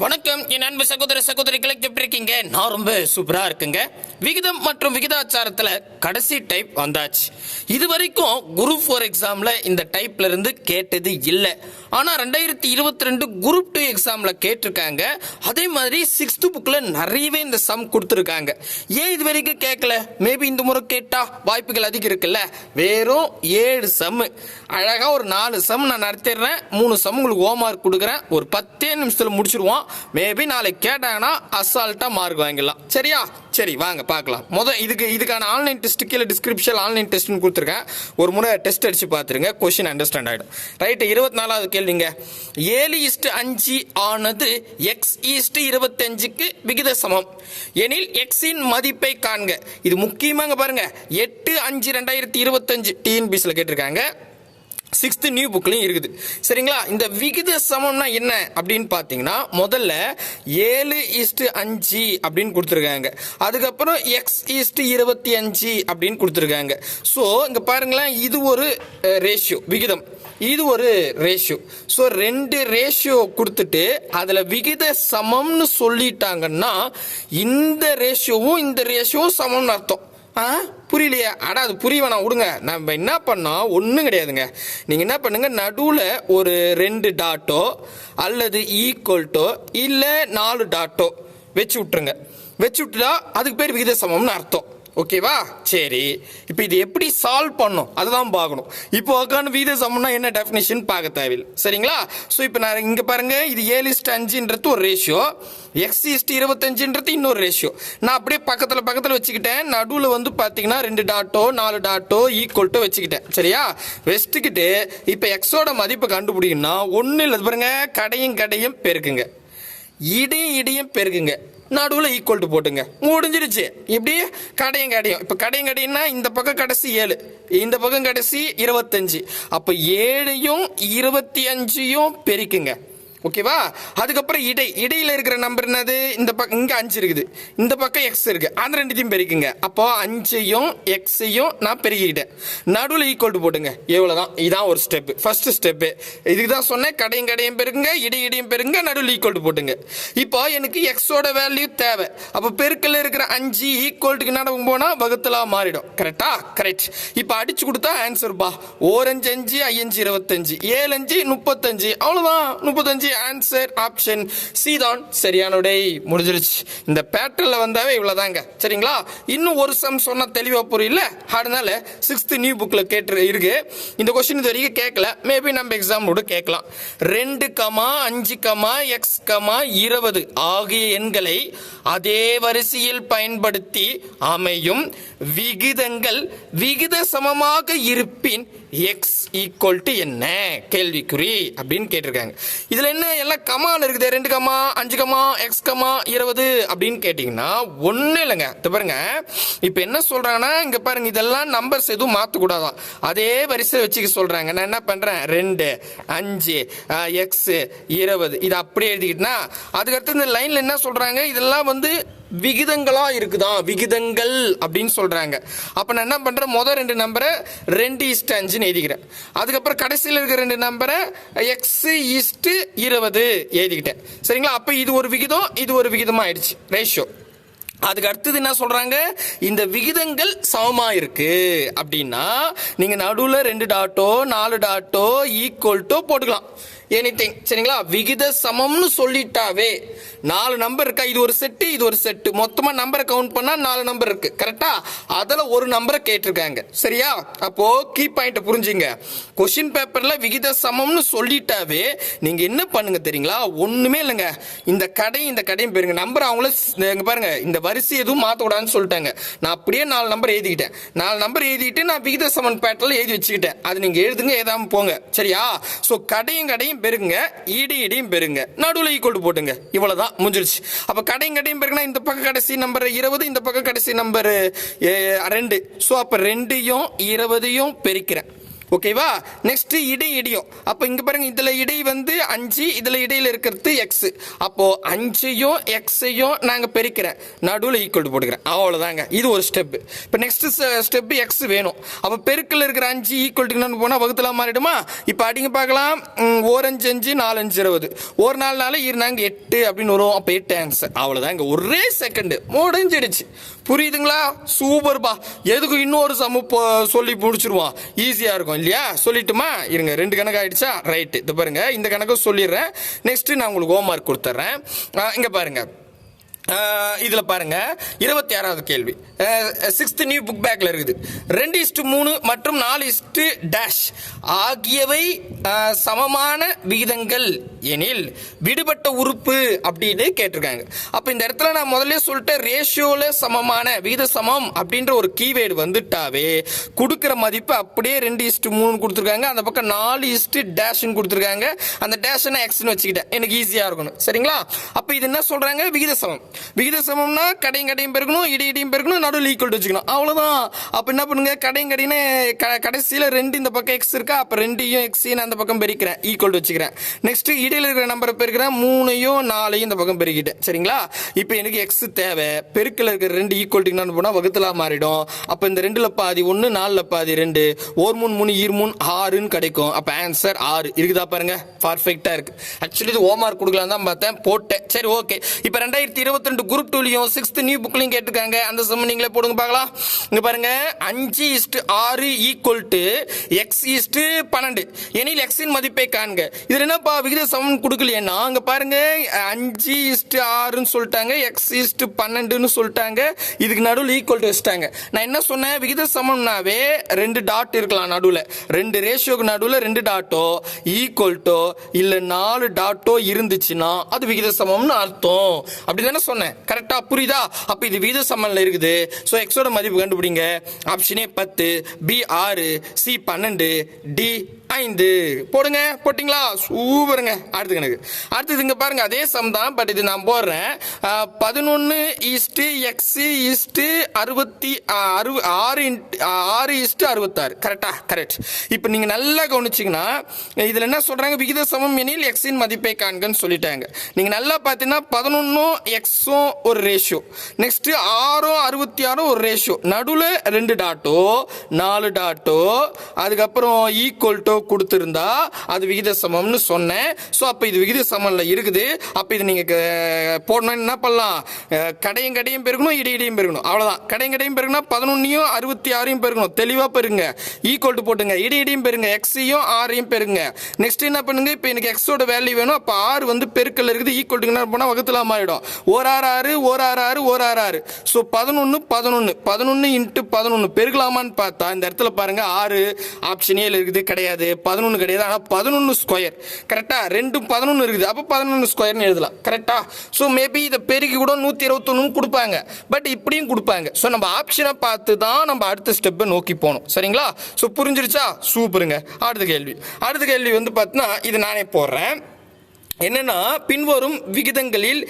வணக்கம் என் அன்பு சகோதர சகோதரிகளை எப்படி இருக்கீங்க? நான் ரொம்ப சூப்பரா இருக்குங்க. விகிதம் மற்றும் விகிதாச்சாரத்துல கடைசி டைப் வந்தாச்சு. இது வரைக்கும் குரூப் ஃபோர் எக்ஸாம்ல இந்த டைப்ல இருந்து கேட்டது இல்லை. ஆனா ரெண்டாயிரத்தி இருபத்தி ரெண்டு குரூப் டூ எக்ஸாம்ல கேட்டிருக்காங்க. அதே மாதிரி சிக்ஸ்த் புக்ல நிறையவே இந்த சம் கொடுத்துருக்காங்க. ஏன் இது வரைக்கும் கேட்கல மேபி இந்த முறை கேட்டா வாய்ப்புகள் அதிகம் இருக்குல்ல? வெறும் ஏழு சம் அழகா ஒரு நாலு சம் நான் நடத்திடுறேன். மூணு சம் உங்களுக்கு ஹோம் மார்க் கொடுக்குறேன். ஒரு பத்தே நிமிஷத்துல முடிச்சிருவோம். மேபி நாளைக்கு கேட்டாங்கன்னா அசால்ட்டாக மார்க் வாங்கிடலாம். சரியா? சரி வாங்க பார்க்கலாம். முதல் இதுக்கு இதுக்கான ஆன்லைன் டெஸ்ட் கீழே டிஸ்கிரிப்ஷன் ஆன்லைன் டெஸ்ட்னு கொடுத்துருக்கேன். ஒரு முறை டெஸ்ட் அடிச்சு பார்த்துருங்க. கொஷின் அண்டர்ஸ்டாண்ட் ஆகிடும் ரைட்டு இருபத்தி நாலாவது கேள்விங்க. ஏழு இஸ்ட்டு அஞ்சு ஆனது எக்ஸ் ஈஸ்ட்டு இருபத்தஞ்சுக்கு விகித சமம் எனில் எக்ஸின் மதிப்பை காண்க. இது முக்கியமாக பாருங்க. எட்டு அஞ்சு ரெண்டாயிரத்தி இருபத்தஞ்சு டிஎன்பிசியில் கேட்டிருக்காங்க. சிக்ஸ்த் நியூ புக்லையும் இருக்குது. சரிங்களா? இந்த விகித சமம்னா என்ன அப்படின்னு பார்த்தீங்கன்னா முதல்ல ஏழு ஈஸ்ட்டு அஞ்சு அப்படின்னு கொடுத்துருக்காங்க. அதுக்கப்புறம் எக்ஸ் ஈஸ்ட்டு இருபத்தி அஞ்சு அப்படின்னு கொடுத்துருக்காங்க. ஸோ இங்கே பாருங்களேன் இது ஒரு ரேஷியோ விகிதம். இது ஒரு ரேஷியோ ஸோ ரெண்டு ரேஷியோ கொடுத்துட்டு அதில் விகித சமம்னு சொல்லிட்டாங்கன்னா இந்த ரேஷியோவும் இந்த ரேஷியோவும் சமம்னு அர்த்தம். ஆ? புரியலையா. அட அது புரிய வேணாம் விடுங்க. நம்ம என்ன பண்ணோம் ஒன்றும் கிடையாதுங்க. நீங்கள் என்ன பண்ணுங்க நடுவில் ஒரு ரெண்டு டாட்டோ அல்லது ஈக்குவல்ட்டோ இல்லை நாலு டாட்டோ வச்சு விட்ருங்க வச்சு விட்டுட்டா அதுக்கு பேர் விகித சமம்னு அர்த்தம். ஓகேவா சரி. இப்போ இது எப்படி சால்வ் பண்ணும் அதுதான் பார்க்கணும். இப்போ உட்காந்து வீத சமம்னா என்ன டெஃபினேஷன் பார்க்க தேவையில்லை. சரிங்களா? ஸோ இப்போ நான் இங்கே பாருங்க. இது ஏழு இஸ்ட் அஞ்சுன்றது ஒரு ரேஷியோ எக்ஸ் இஸ்ட் இருபத்தஞ்சுன்றது இன்னொரு ரேஷியோ நான் அப்படியே பக்கத்தில் பக்கத்தில் வச்சுக்கிட்டேன். நடுவில் வந்து பார்த்தீங்கன்னா ரெண்டு டாட்டோ நாலு டாட்டோ ஈக்குவல்ட்டோ வச்சுக்கிட்டேன். சரியா? வச்சுக்கிட்டு இப்போ எக்ஸோட மதிப்பை கண்டுபிடிக்கணும்னா ஒன்றும் இல்லை. பாருங்க. கடையும் கடையும் பெருக்குங்க. இடையும் இடையும் பெருக்குங்க. நடுவில் ஈக்குவல் டு போட்டுங்க. முடிஞ்சிருச்சு இப்படி கடையும் கடையும். இப்போ கடையும் கடையும்னா இந்த பக்கம் கடைசி ஏழு. இந்த பக்கம் கடைசி இருபத்தஞ்சு. அப்போ ஏழையும் இருபத்தி அஞ்சையும் பெருக்குங்க. ஓகேவா? அதுக்கப்புறம் இடை. இடையில் இருக்கிற நம்பர் என்னது? இந்த பக்கம் இங்கே அஞ்சு இருக்குது. இந்த பக்கம் எக்ஸ் இருக்குது அந்த ரெண்டுத்தையும் பெருக்குங்க. அப்போ அஞ்சையும் எக்ஸையும் நான் பெருகிக்கிட்டேன் நடுவில் ஈக்குவல் டு போட்டுங்க. எவ்வளவுதான் இதான் ஒரு ஸ்டெப்பு ஃபர்ஸ்ட் ஸ்டெப்பு இதுக்கு தான் சொன்னேன். கடையும் கடையும் பெருங்க இடை இடையும் பெருங்க நடுவில் ஈக்குவல் டு போட்டுங்க. இப்போ எனக்கு எக்ஸோட வேல்யூ தேவை. அப்போ பெருக்கில் இருக்கிற அஞ்சு ஈக்குவல்ட்டுக்கு நடக்கும் போனால் வகுத்தலாக மாறிடும். கரெக்டா கரெக்ட் இப்போ அடிச்சு கொடுத்தா ஆன்சர் பா. ஓரஞ்சு அஞ்சு ஐயஞ்சு இருபத்தஞ்சு. ஏழு அஞ்சு முப்பத்தஞ்சு. அவ்வளோதான் முப்பத்தஞ்சு. ஆன்சர் ஆப்ஷன் சி தான் சரியான விடை முடிஞ்சிருச்சு. இந்த பேட்டர்ல வந்தாவே இவ்வளவுதாங்க. சரிங்களா? இன்னும் ஒரு சம் சொன்னால் தெளிவா புரியல. அதனால சிக்ஸ்த் நியூ புக்ல கேட்டு இருக்கு. இந்த கொஸ்டின் இது வரைக்கும் கேட்கல. மேபி நம்ம எக்ஸாம் கூட கேட்கலாம். ரெண்டு கமா அஞ்சு கமா எக்ஸ் கமா இருபது ஆகிய எண்களை அதே வரிசையில் பயன்படுத்தி அமையும் விகிதங்கள் விகித சமமாக இருப்பின் எக்ஸ் ஈக்குவல் டு என்ன? கேள்விக்குறி அப்படின்னு கேட்டிருக்காங்க. இதில் என்ன? எல்லாம் கமான் இருக்குது. ரெண்டு கமா அஞ்சு கமா எக்ஸ் கமா இருபது அப்படின்னு கேட்டிங்கன்னா ஒன்றும் இல்லைங்க. இது பாருங்க. இப்போ என்ன சொல்கிறாங்கன்னா இங்கே பாருங்க இதெல்லாம் நம்பர்ஸ் எதுவும் மாற்றக்கூடாதான் அதே வரிசை வச்சுக்க சொல்கிறாங்க நான் என்ன பண்ணுறேன் ரெண்டு அஞ்சு எக்ஸு இருபது. இது அப்படியே எழுதிக்கிட்டேன்னா அதுக்கடுத்து இந்த லைனில் என்ன சொல்கிறாங்க இதெல்லாம் வந்து விகிதங்களாக இருக்குதா? விகிதங்கள் அப்படின்னு சொல்கிறாங்க அப்போ நான் என்ன பண்ணுறேன் முதல் ரெண்டு நம்பரை ரெண்டு ஈஸ்ட் அஞ்சுன்னு எழுதிக்கிறேன். அதுக்கப்புறம் கடைசியில் இருக்கிற ரெண்டு நம்பரை எக்ஸு ஈஸ்ட்டு இருபது எழுதிக்கிட்டேன். சரிங்களா? அப்போ இது ஒரு விகிதம் இது ஒரு விகிதமாக ஆயிடுச்சு ரேஷியோ அதுக்கு அடுத்தது என்ன சொல்றாங்க? இந்த விகிதங்கள் சமமா இருக்கு. அப்படின்னா நீங்க நடுவில் ரெண்டு டாட்டோ நாலு டாட்டோ ஈக்குவல் டு போட்டுக்கலாம். எனிதிங் சரிங்களா? விகித சமம்னு சொல்லிட்டாவே நாலு நம்பர் இருக்கா? இது ஒரு செட்டு இது ஒரு செட்டு மொத்தமா நம்பரை கவுண்ட் பண்ணா நாலு நம்பர் இருக்கு. கரெக்டா அதில் ஒரு நம்பரை கேட்டிருக்காங்க. சரியா? அப்போ கீ பாயிண்ட் புரிஞ்சுங்க. கொஸ்டின் பேப்பர்ல விகித சமம்னு சொல்லிட்டாவே நீங்க என்ன பண்ணுங்க தெரியுங்களா? ஒண்ணுமே இல்லைங்க. இந்த கடை இந்த கடையும் பேருங்க நம்பர் அவங்கள பாருங்க. இந்த வரிசை எதுவும் மாற்றக்கூடாதுன்னு சொல்லிட்டாங்க. நான் அப்படியே நாலு நம்பர் எழுதிக்கிட்டேன். நாலு நம்பர் எழுதிட்டு நான் விகித சமன் பேட்டில் எழுதி வச்சுக்கிட்டேன். அது நீங்கள் எழுதுங்க ஏதாமல் போங்க. சரியா? ஸோ கடையும் கடையும் பெருங்க ஈடு இடியும் பெருங்க நடுவில் ஈக்குவல் போட்டுங்க. இவ்வளவுதான் முடிஞ்சிருச்சு. அப்போ கடையும் கடையும் பெருங்கன்னா இந்த பக்கம் கடைசி நம்பர் இருபது இந்த பக்கம் கடைசி நம்பர் ரெண்டு. ஸோ அப்போ ரெண்டையும் இருபதையும் பெருக்கிறேன். ஓகேவா நெக்ஸ்ட் இடை இடியும். அப்போ இங்க பாருங்க இதுல இடை வந்து அஞ்சு இதுல இடையில இருக்கிறது எக்ஸ் அப்போ அஞ்சையும் எக்ஸையும் நாங்க பெருக்கிறேன். நடுவில் ஈக்குவல் போட்டுக்கிறேன். அவ்வளவுதாங்க. இது ஒரு ஸ்டெப் இப்போ நெக்ஸ்ட் ஸ்டெப் எக்ஸ் வேணும். அப்போ பெருக்கில் இருக்கிற அஞ்சு ஈக்குவல் போனா வகுத்துல மாறிடுமா? இப்போ அடிங்க பார்க்கலாம். ம், ஓரஞ்சு அஞ்சு நாலஞ்சு இருபது. ஒரு நாள் நாள் இருந்தாங்க எட்டு அப்படின்னு வரும். அப்போ எட்டு ஆன்சர் அவ்வளோதாங்க ஒரே செகண்ட் முடிஞ்சிடுச்சு. புரியுதுங்களா? சூப்பர்பா. எதுக்கு இன்னொரு சம போ- சொல்லி முடிச்சிருவான். ஈஸியா இருக்கும். இல்லையா? சொல்லிட்டுமா? இருங்க ரெண்டு கணக்கு ஆயிடுச்சா? ரைட் இது பாருங்க இந்த கணக்கு சொல்லிடுறேன். நெக்ஸ்ட் நான் உங்களுக்கு ஹோம்ஒர்க் கொடுத்துட்றேன். இங்கே இங்க பாருங்க. இதில் பாருங்க. இருபத்தி ஆறாவது கேள்வி. சிக்ஸ்த் நியூ புக் பேக்கில் இருக்குது. ரெண்டு இஸ்டு மூணு மற்றும் நாலு இஸ்டு டேஷ் ஆகியவை சமமான விகிதங்கள் எனில் விடுபட்ட உறுப்பு அப்படின்னு கேட்டிருக்காங்க. அப்போ இந்த இடத்துல நான் முதல்ல சொல்லிட்டேன் ரேஷியோவில் சமமான விகித சமம் அப்படின்ற ஒரு கீவேர்டு வந்துட்டாவே கொடுக்குற மதிப்பு அப்படியே ரெண்டு இஸ்டு மூணு கொடுத்துருக்காங்க. அந்த பக்கம் நாலு இஸ்டு டேஷ்னு கொடுத்துருக்காங்க. அந்த டேஷ் நான் எக்ஸ்னு வச்சுக்கிட்டேன். எனக்கு ஈஸியாக இருக்கணும். சரிங்களா? அப்போ இது என்ன சொல்கிறாங்க விகித சமம். விகித சமம்னா கடையும் கடையும் பெருக்கணும் இடி இடியும் பெருக்கணும் நடுவில் ஈக்குவல் வச்சுக்கணும். அவ்வளோதான் அப்போ என்ன பண்ணுங்க? கடையும் கடைன்னு க- கடைசியில் ரெண்டு இந்த பக்கம் எக்ஸ் இருக்கா? அப்போ ரெண்டையும் எக்ஸையும் அந்த பக்கம் பெருக்கிறேன். ஈக்குவல் வச்சுக்கிறேன். நெக்ஸ்ட் இடையில் இருக்கிற நம்பரை பெருக்கிறேன். மூணையும் நாலையும் இந்த பக்கம் பெருக்கிட்டேன். சரிங்களா? இப்போ எனக்கு எக்ஸ் தேவை. பெருக்கில் இருக்கிற ரெண்டு ஈக்குவல் என்னன்னு போனால் வகுத்தலாக மாறிடும். அப்போ இந்த ரெண்டில் பாதி ஒன்று நாலில் பாதி ரெண்டு. ஓர் மூணு மூணு ஈர் மூணு ஆறுன்னு கிடைக்கும். அப்போ ஆன்சர் ஆறு. இருக்குதா பாருங்க? பர்ஃபெக்டாக இருக்குது ஆக்சுவலி இது ஹோம்ஒர்க் கொடுக்கலாம் தான் பார்த்தேன். போட்டேன். சரி ஓகே இப்போ ரெண்டாயிரத்தி இருபது இருபத்தி ரெண்டு குரூப் டூலையும் சிக்ஸ்த் நியூ புக்லையும் கேட்டிருக்காங்க. அந்த சம் நீங்களே போடுங்க பார்க்கலாம். இங்கே பாருங்க. அஞ்சு இஸ்ட் ஆறு ஈக்குவல் டு எக்ஸ் இஸ்ட் பன்னெண்டு. எனில் எக்ஸின் மதிப்பை காண்க. இதில் என்னப்பா விகித சமம் கொடுக்கலையேன்னா அங்கே பாருங்க. அஞ்சு இஸ்ட் ஆறுன்னு சொல்லிட்டாங்க. எக்ஸ் இஸ்ட் பன்னெண்டுன்னு சொல்லிட்டாங்க. இதுக்கு நடுவில் ஈக்குவல் டு வச்சுட்டாங்க. நான் என்ன சொன்னேன்? விகித சமம்னாவே ரெண்டு டாட் இருக்கலாம் நடுவில். ரெண்டு ரேஷியோக்கு நடுவில் ரெண்டு டாட்டோ ஈக்குவல் டோ இல்லை நாலு டாட்டோ இருந்துச்சுன்னா அது விகித சமம்னு அர்த்தம். அப்படி தானே சொன்னேன். கரெக்டா புரியுதா? அப்ப இது விகித சமன்ல இருக்குது. ஸோ எக்ஸோட மதிப்பு கண்டுபிடிங்க. ஆப்ஷனே பத்து பி ஆறு சி பன்னெண்டு டி ஐந்து. போடுங்க போட்டிங்களா? சூப்பருங்க. அடுத்து கணக்கு அடுத்தது இங்கே பாருங்க அதே சம் தான் பட் இது நான் போடுறேன். பதினொன்று ஈஸ்ட்டு எக்ஸு ஈஸ்ட்டு அறுபத்தி அறு ஆறு இன்ட் ஆறு ஈஸ்ட்டு அறுபத்தாறு. கரெக்டா கரெக்ட் இப்போ நீங்கள் நல்லா கவனிச்சிங்கன்னா இதில் என்ன சொல்கிறாங்க விகித சமம் எனில் எக்ஸின் மதிப்பை காண்கன்னு சொல்லிட்டாங்க. நீங்கள் நல்லா பார்த்தீங்கன்னா பதினொன்றும் எக்ஸும் ஒரு ரேஷியோ நெக்ஸ்ட்டு ஆறும் அறுபத்தி ஆறும் ஒரு ரேஷியோ நடுவில் ரெண்டு டாட்டோ நாலு டாட்டோ அதுக்கப்புறம் ஈக்குவல் டு கொடுத்துருந்தா அது விகித சமம்னு சொன்னேன். ஸோ அப்போ இது விகித சமம்ல இருக்குது. அப்போ இது நீங்கள் க- போடணும் என்ன பண்ணலாம்? கடையும் கடையும் பெருக்கணும் இடி இடியும் பெருக்கணும் அவ்வளோதான் கடையும் கடையும் பெருக்கணும் பதினொன்னையும் அறுபத்தி ஆறையும் பெருக்கணும் தெளிவாக பெருங்க. ஈக்குவல் டு போட்டுங்க. இடி இடியும் பெருங்க எக்ஸையும் ஆறையும் பெருங்க. நெக்ஸ்ட் என்ன பண்ணுங்க? இப்போ எனக்கு எக்ஸோட வேல்யூ வேணும். அப்போ ஆறு வந்து பெருக்கல் இருக்குது. ஈக்குவல் டு என்ன போனால் வகுத்துல மாறிடும். ஓர் ஆறு ஆறு ஓர் ஆறு ஆறு ஓர் ஆறு ஆறு. ஸோ பதினொன்று பதினொன்று பதினொன்று இன்ட்டு பதினொன்று பெருக்கலாமான்னு பார்த்தா இந்த இடத்துல பாருங்கள் ஆறு. ஆப்ஷனே இருக்குது. கிடையாது. பதினொன்று கிடையாது. ஆனால் பதினொன்று ஸ்கொயர் கரெக்டாக ரெண்டும் பதினொன்று இருக்குது. அப்போ பதினொன்று ஸ்கொயர்னு எழுதலாம். கரெக்டாக ஸோ மேபி இதை பெருக்கி கூட நூற்றி இருபத்தொன்னு கொடுப்பாங்க. பட் இப்படியும் கொடுப்பாங்க. ஸோ நம்ம ஆப்ஷனை பார்த்து தான் நம்ம அடுத்த ஸ்டெப்பை நோக்கி போகணும். சரிங்களா? ஸோ புரிஞ்சிருச்சா? சூப்பருங்க. அடுத்த கேள்வி. அடுத்த கேள்வி வந்து பார்த்தீங்கன்னா இது நானே போடுறேன். என்னன்னா பின்வரும் விகிதங்களில்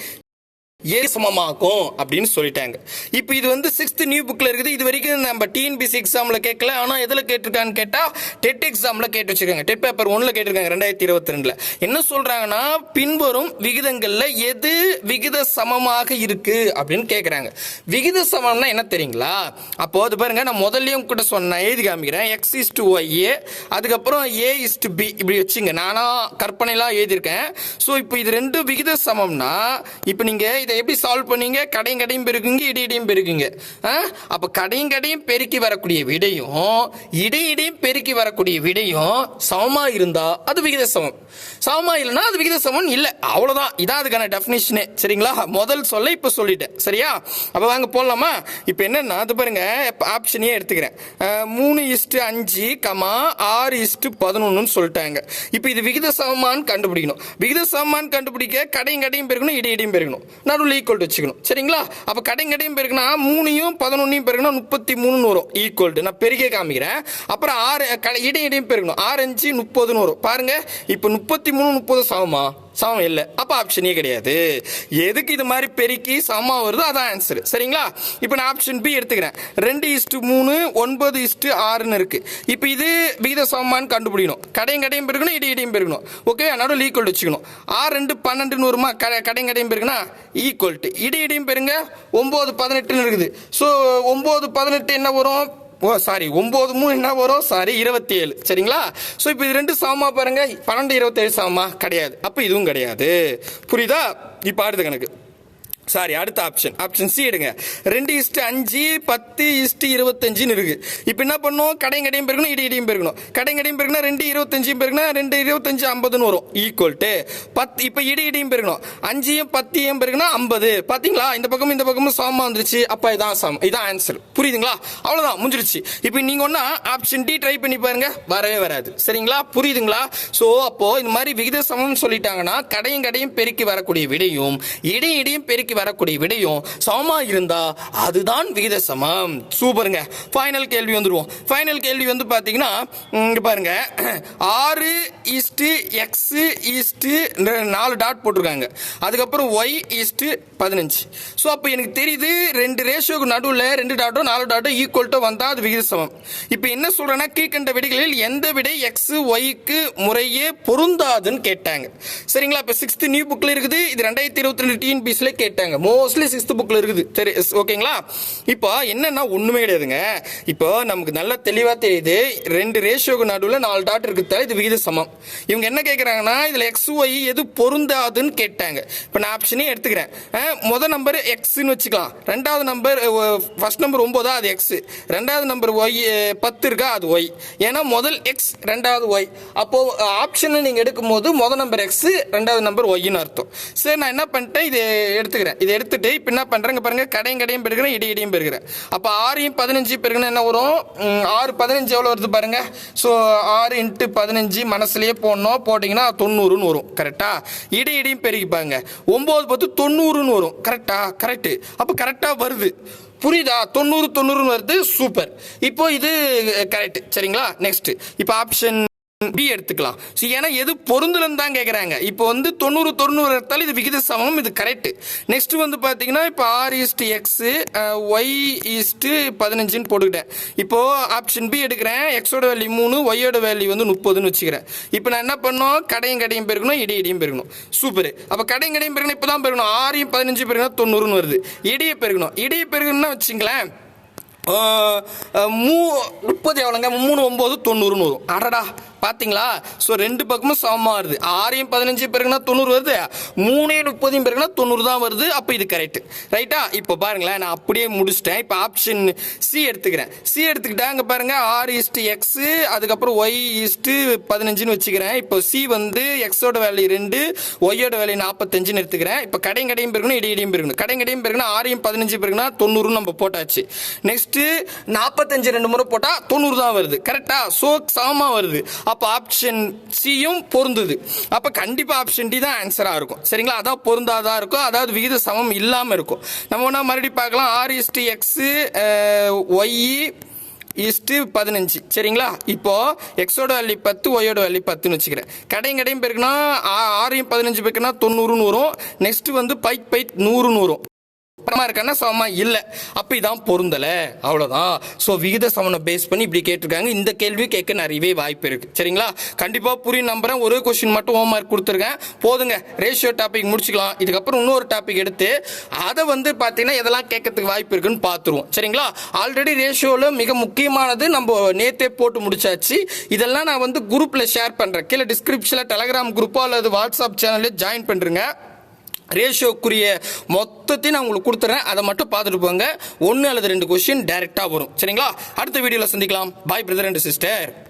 ஏ சமமாக்கும் அப்படின்னு சொல்லிட்டாங்க. இப்போ இது வந்து சிக்ஸ்த் நியூ புக்கில் இருக்குது. இது வரைக்கும் நம்ம டிஎன்பிசி எக்ஸாமில் கேட்கல. ஆனால் எதில் கேட்டிருக்கான்னு கேட்டால் டெட் எக்ஸாமில் கேட்டு வச்சிருக்காங்க. டெட் பேப்பர் ஒன்றில் கேட்டிருக்காங்க ரெண்டாயிரத்தி இருபத்தி ரெண்டில். என்ன சொல்கிறாங்கன்னா பின்வரும் விகிதங்களில் எது விகித சமமாக இருக்குது அப்படின்னு கேட்குறாங்க விகித சமம்னா என்ன தெரியுங்களா? அப்போ அது பாருங்கள் நான் முதல்லையும் கூட சொன்னேன் எழுதி காமிக்கிறேன். எக்ஸ் இஸ் டு ஒய்ஏ அதுக்கப்புறம் ஏ இஸ் டு பி இப்படி வச்சுங்க. நானாக கற்பனைலாம் எழுதியிருக்கேன். ஸோ இப்போ இது ரெண்டு விகித சமம்னா இப்போ நீங்கள் இதை எப்படி சால்வ் பண்ணீங்க? கடையும் கடையும் பெருக்குங்க இடி இடியும் பெருக்குங்க. அப்போ கடையும் கடையும் பெருக்கி வரக்கூடிய விடையும் இடி இடியும் பெருக்கி வரக்கூடிய விடையும் சமமா இருந்தா அது விகித சமம் சமமா இல்லைன்னா அது விகித சமம் இல்ல. அவ்வளவுதான். இதான் அதுக்கான டெஃபினிஷனே சரிங்களா? முதல் சொல்ல இப்போ சொல்லிட்டேன். சரியா? அப்போ வாங்க போடலாமா? இப்போ என்னன்னா அது பாருங்க ஆப்ஷனையே எடுத்துக்கிறேன். மூணு இஸ்டு அஞ்சு கமா ஆறு இஸ்டு பதினொன்னு சொல்லிட்டாங்க. இப்போ இது விகித சமமான்னு கண்டுபிடிக்கணும். விகித சமமான்னு கண்டுபிடிக்க கடையும் கடையும் பெருக்கணும் இடி இடியும் பெருக்கணும். நடுவில் ஈக்குவல் வச்சுக்கணும். சரிங்களா? அப்போ கடையும் கடையும் பெருக்கினா மூணையும் பதினொன்னையும் பெருக்கணும் முப்பத்தி மூணுன்னு வரும் ஈக்குவல்டு நான் பெருக்கே காமிக்கிறேன். அப்புறம் ஆறு கடை இடையும் இடையும் பெருக்கணும். ஆறு அஞ்சு முப்பதுன்னு வரும். பாருங்க. இப்போ முப்பத்தி மூணு முப்பது சமமா? சமம் இல்லை. அப்போ ஆப்ஷனே கிடையாது. எதுக்கு இது மாதிரி பெருக்கி சமம் வருதோ அதான் ஆன்சர் சரிங்களா? இப்போ நான் ஆப்ஷன் பி எடுத்துக்கிறேன். ரெண்டு இஸ்ட்டு மூணு ஒன்பது இஸ்ட்டு ஆறுன்னு இருக்குது இப்போ இது விகித சமமானு கண்டுபிடிக்கணும். கடையும் கடையும் பெருக்கணும் இடி இடியும் பெருக்கணும். ஓகே நடுவில் ஈக்குவல் வச்சுக்கணும். ஆறு ரெண்டு பன்னெண்டுன்னு வருமா? கடை கடையும் கடையும் பெருக்குனா ஈக்குவல்ட்டு இடி இடியும் பெருங்க ஒம்பது பதினெட்டுன்னு இருக்குது. ஸோ ஒம்பது பதினெட்டு என்ன வரும்? ஓ சாரி ஒம்பது மூணு என்ன வரும்? சாரி இருபத்தி ஏழு சரிங்களா? ஸோ இப்போ இது ரெண்டு சமமா பாருங்க. பன்னெண்டு இருபத்தேழு சமமா கிடையாது. அப்போ இதுவும் கிடையாது. புரியுதா? இப்போ அடுத்த கணக்கு. சாரி அடுத்த ஆப்ஷன் ஆப்ஷன் சி எடுங்க. ரெண்டு இஸ்ட்டு அஞ்சு பத்து இஸ்ட்டு இருபத்தஞ்சுன்னு இருக்கு. இப்போ என்ன பண்ணும்? கடையும் கடையும் பெருக்கணும் இடி இடியும் பெருக்கணும் கடையும் கடையும் பெருக்கணும் ரெண்டு இருபத்தஞ்சும் பெருக்கணும் ரெண்டு இருபத்தஞ்சு ஐம்பதுன்னு வரும். ஈக்குவல் டு பத்து இப்போ இடி இடியும் பெருக்கணும் அஞ்சையும் பத்தையும் பெருக்கணும் ஐம்பது. பார்த்தீங்களா இந்த பக்கமும் இந்த பக்கமும் சமமாக வந்துருச்சு. அப்போ இதான் சமம் இதான் ஆன்சர் புரியுதுங்களா? அவ்வளோதான் முடிஞ்சிருச்சு. இப்போ நீங்கள் ஒன்றா ஆப்ஷன் டி ட்ரை பண்ணி பாருங்க. வரவே வராது. சரிங்களா? புரியுதுங்களா? ஸோ அப்போ இந்த மாதிரி விகித சமம் சொல்லிட்டாங்கன்னா கடையும் கடையும் பெருக்கி வரக்கூடிய விடையும் இடையும் இடையும் பெருக்கி வரக்கூடிய விடையும் சமமா இருந்தா அதுதான் விகித சமம் சூப்பருங்க. ஃபைனல் கேள்வி வந்துடுவோம் ஃபைனல் கேள்வி வந்து பார்த்தீங்கன்னா இங்கே பாருங்க. ஆறு is to x is to நாலு டாட் போட்டிருக்காங்க. அதுக்கப்புறம் ஒய் ஈஸ்ட்டு பதினஞ்சு. ஸோ அப்போ எனக்கு தெரியுது ரெண்டு ரேஷியோக்கு நடுவில் ரெண்டு டாட்டோ நாலு டாட்டோ ஈக்குவல் டு வந்தால் அது விகித சமம் இப்போ என்ன சொல்கிறேன்னா கீழ்கண்ட விடைகளில் எந்த விடை எக்ஸு ஒய்க்கு முறையே பொருந்தாதுன்னு கேட்டாங்க. சரிங்களா? இப்போ சிக்ஸ்த்து நியூ புக்கில் இருக்குது. இது ரெண்டாயிரத்தி இருபத்தி ரெண்டு டிஎன்பிசியில் கேட்டாங்க. மோஸ்ட்லி சிக்ஸ்த் புக்கில் இருக்குது. சரி ஓகேங்களா? இப்போ என்னன்னா ஒன்றுமே கிடையாதுங்க. இப்போ நமக்கு நல்லா தெளிவாக தெரியுது. ரெண்டு ரேஷியோக்கு நடுவில் நாலு டாட் இருக்கிறதால இது விகித சமம். இவங்க என்ன கேட்குறாங்கன்னா இதில் எக்ஸ் ஒய் எது பொருந்தாதுன்னு கேட்டாங்க. இப்போ நான் ஆப்ஷனே எடுத்துக்கிறேன். முதல் நம்பர் எக்ஸ்ன்னு வச்சுக்கலாம். ரெண்டாவது நம்பர் ஃபர்ஸ்ட் நம்பர் ஒம்போதா? அது எக்ஸ் ரெண்டாவது நம்பர் ஒய் பத்து இருக்கா? அது ஒய் ஏன்னா முதல் எக்ஸ் ரெண்டாவது ஒய் அப்போது ஆப்ஷனை நீங்கள் எடுக்கும்போது முதல் நம்பர் எக்ஸ் ரெண்டாவது நம்பர் ஒய்னு அர்த்தம். சரி நான் என்ன பண்ணிட்டேன்? இது எடுத்துக்கிறேன். இதை எடுத்துட்டு இப்போ என்ன பண்ணுறேங்க பாருங்க கடையும் கடையும் பெருக்கிறேன் இடி இடியும் பெருக்கிறேன் அப்போ ஆறையும் பதினஞ்சு பெருக்கணும் என்ன வரும்? ஆறு பதினஞ்சு எவ்வளோ வருது பாருங்க? ஸோ ஆறு இன்ட்டு பதினஞ்சு மனசுலேயே போடணும். போட்டிங்கன்னா தொண்ணூறுன்னு வரும். கரெக்டா இடி இடியும் பெருகிப்பாங்க பாருங்க. ஒம்பது பத்து தொண்ணூறுன்னு வரும். கரெக்டா கரெக்டு அப்போ கரெக்டாக வருது. புரியுதா? தொண்ணூறு தொண்ணூறுன்னு வருது. சூப்பர் இப்போ இது கரெக்ட் சரிங்களா? நெக்ஸ்ட் இப்போ ஆப்ஷன் பி எடுத்துக்கலாம். ஸோ ஏன்னா எது பொருந்தலன்னு தான் கேட்குறாங்க இப்போ வந்து தொண்ணூறு தொண்ணூறு எடுத்தாலும் இது விகித சமம் இது கரெக்டு நெக்ஸ்ட் வந்து பார்த்தீங்கன்னா இப்போ R is to x y is to பதினஞ்சுன்னு போட்டுக்கிட்டேன். இப்போ ஆப்ஷன் பி எடுக்கிறேன். எக்ஸோட வேல்யூ மூணு ஒய்யோட வேல்யூ வந்து முப்பதுன்னு வச்சுக்கிறேன். இப்போ நான் என்ன பண்ணோம் கடையும் கடையும் பெருக்கணும் இடி இடியும் பெருக்கணும். சூப்பர் அப்போ கடையும் கடையும் பெருக்கணும் இப்போ தான் பெருக்கணும் ஆறையும் பதினஞ்சு பெருக்கணும் தொண்ணூறுன்னு வருது. இடியை பெருக்கணும். இடியை பெருக்கணும்னா வச்சுங்களேன் மூ முப்பது எவ்வளோங்க? மூணு ஒம்பது தொண்ணூறுன்னு வரும். அடடா. பார்த்தீங்களா ஸோ ரெண்டு பக்கமும் சமமாக வருது. ஆறையும் பதினஞ்சு பேருக்குனா தொண்ணூறு வருது. மூணையும் முப்பதையும் பேருக்குனா தொண்ணூறு தான் வருது. அப்போ இது கரெக்ட் ரைட்டா இப்போ பாருங்களேன் நான் அப்படியே முடிச்சிட்டேன். இப்போ ஆப்ஷன் சி எடுத்துக்கிறேன். சி எடுத்துக்கிட்டா அங்கே பாருங்க ஆறு ஈஸ்ட்டு எக்ஸு அதுக்கப்புறம் ஒய் ஈஸ்ட்டு பதினஞ்சுன்னு வச்சுக்கிறேன். இப்போ சி வந்து எக்ஸோட வேல்யூ ரெண்டு ஒய்யோட வேல்யூ நாற்பத்தஞ்சுன்னு எடுத்துக்கிறேன். இப்போ கடையும் கடையும் பெருக்கணும் இடி இடியும் பெருக்கணும் கடையும் கடையும் பெருக்கணும் ஆறையும் பதினஞ்சு பெருக்குன்னா தொண்ணூறுன்னு நம்ம போட்டாச்சு. நெக்ஸ்ட்டு நாற்பத்தஞ்சு ரெண்டு முறை போட்டால் தொண்ணூறு தான் வருது. கரெக்டாக ஸோ சமமாக வருது. அப்போ ஆப்ஷன் சியும் பொருந்துது. அப்போ கண்டிப்பாக ஆப்ஷன் டி தான் ஆன்சராக இருக்கும். சரிங்களா? அதான் பொருந்தாதான் இருக்கும் அதாவது விகித சமம் இல்லாமல் இருக்கும். நம்ம ஒன்றா மறுபடியும் பார்க்கலாம். R is to x y is to பதினஞ்சு. சரிங்களா? இப்போ எக்ஸோட வேல்யூ பத்து ஒய்யோட வேல்யூ பத்துன்னு வச்சுக்கிறேன். கடையும் கடையும் பெருக்குன்னா ஆறையும் பதினஞ்சு பேருக்குன்னா தொண்ணூறுன்னு வரும். நெக்ஸ்ட்டு வந்து பைக் பைக் நூறுன்னு வரும். பணமா இருக்கான்னா சமமா? இல்ல. அப்ப இதான் பொருந்தல. அவ்வளவுதான். சோ விகித சமனை பேஸ் பண்ணி இப்படி கேட்டிருக்காங்க. இந்த கேள்வி கேட்க நிறையவே வாய்ப்பு இருக்கு. சரிங்களா? கண்டிப்பா புரியும் நம்புறேன். ஒரே கொஸ்டின் மட்டும் ஹோம் ஒர்க் கொடுத்துருக்கேன். போதுங்க. ரேஷியோ டாபிக் முடிச்சுக்கலாம். இதுக்கப்புறம் இன்னொரு டாபிக் எடுத்து அதை வந்து பாத்தீங்கன்னா எதெல்லாம் கேட்கறதுக்கு வாய்ப்பு இருக்குன்னு பார்த்துருவோம். சரிங்களா? ஆல்ரெடி ரேஷியோல மிக முக்கியமானது நம்ம நேத்தே போட்டு முடிச்சாச்சு. இதெல்லாம் நான் வந்து குரூப்ல ஷேர் பண்றேன். கீழே டிஸ்கிரிப்ஷன்ல டெலகிராம் குரூப்போ அல்லது வாட்ஸ்அப் சேனல்ல ஜாயின் பண்றேங்க ரேஷியோக்குரிய மொத்தத்தையும் நான் உங்களுக்கு கொடுத்துறேன். அதை மட்டும் பார்த்துட்டு போங்க. ஒன்று அல்லது ரெண்டு கொஸ்டின் டைரெக்டாக வரும். சரிங்களா? அடுத்த வீடியோவில் சந்திக்கலாம். பாய் பிரதர் அண்ட் சிஸ்டர்